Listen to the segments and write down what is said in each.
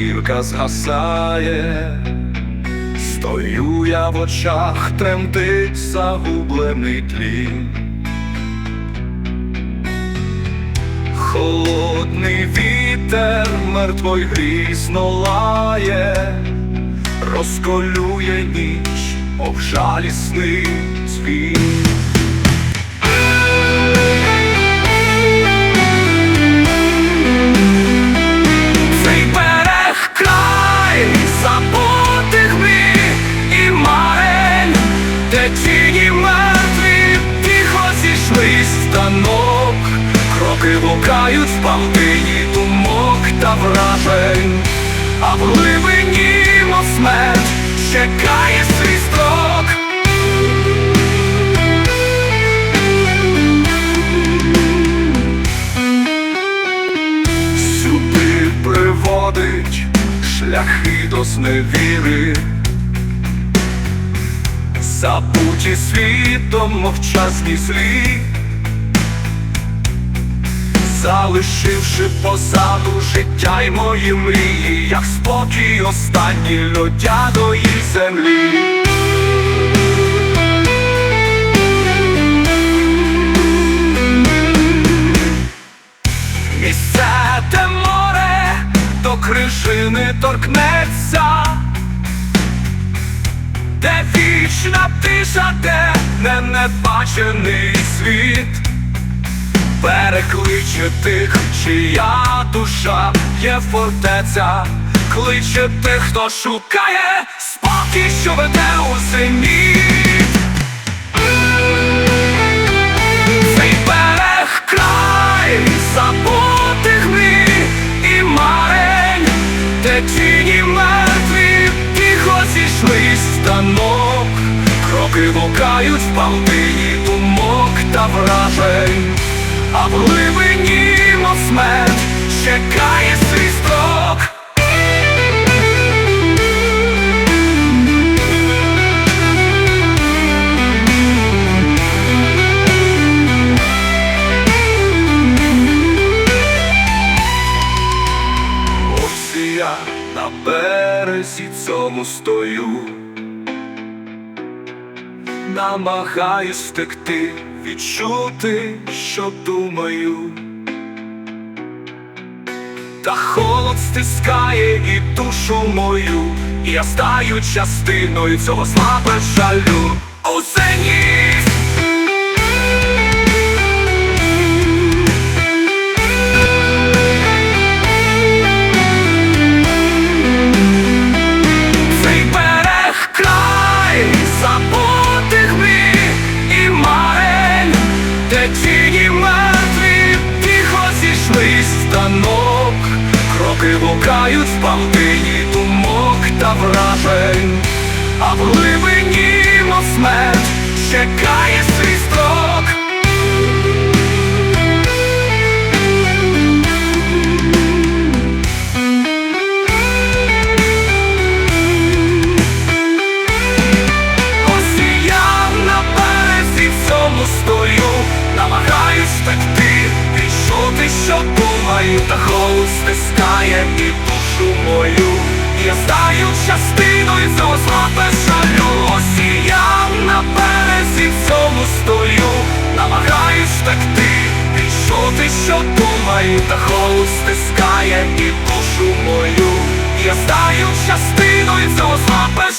зірка згасає, стою я в очах, тремтить загублений тлін. Холодний вітер мертвой грізно лає, розколює ніч, обжалісний звін. Цей а в глибині смерть чекає свій строк. Сюди приводить шляхи до зневіри, забуті світом мовчазні злі, залишивши позаду життя й мої мрії, як спокій останній льодяної землі. Місце, де море до крижини торкнеться, де вічна тиша, де не небачений світ, перекличе тих, чия душа є фортеця, кличе тих, хто шукає спокій, що веде у зиміт. Цей берег край забутих мрій і марень, де тіні мертві тихо зійшли станок, кроки лукають в павтині думок та вражень, а в глибині смерть чекає свій строк. Ось я на березі цьому стою, намагаюсь втекти, відчути, що думаю. Та холод стискає і душу мою, і я стаю частиною цього слабе жалю. Усе кроки лукають в павтині думок та вражень, а в глибині мосмет чекає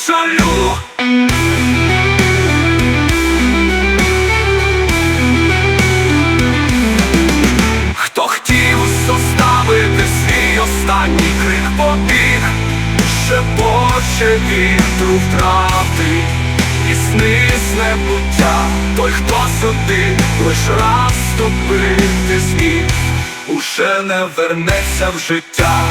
жалю. Хто хотів составити свій останній крик побіг, шепоче вітру втрати, і сни з небуття, той, хто сюди лиш раз ступити зміг, уже не вернеться в життя.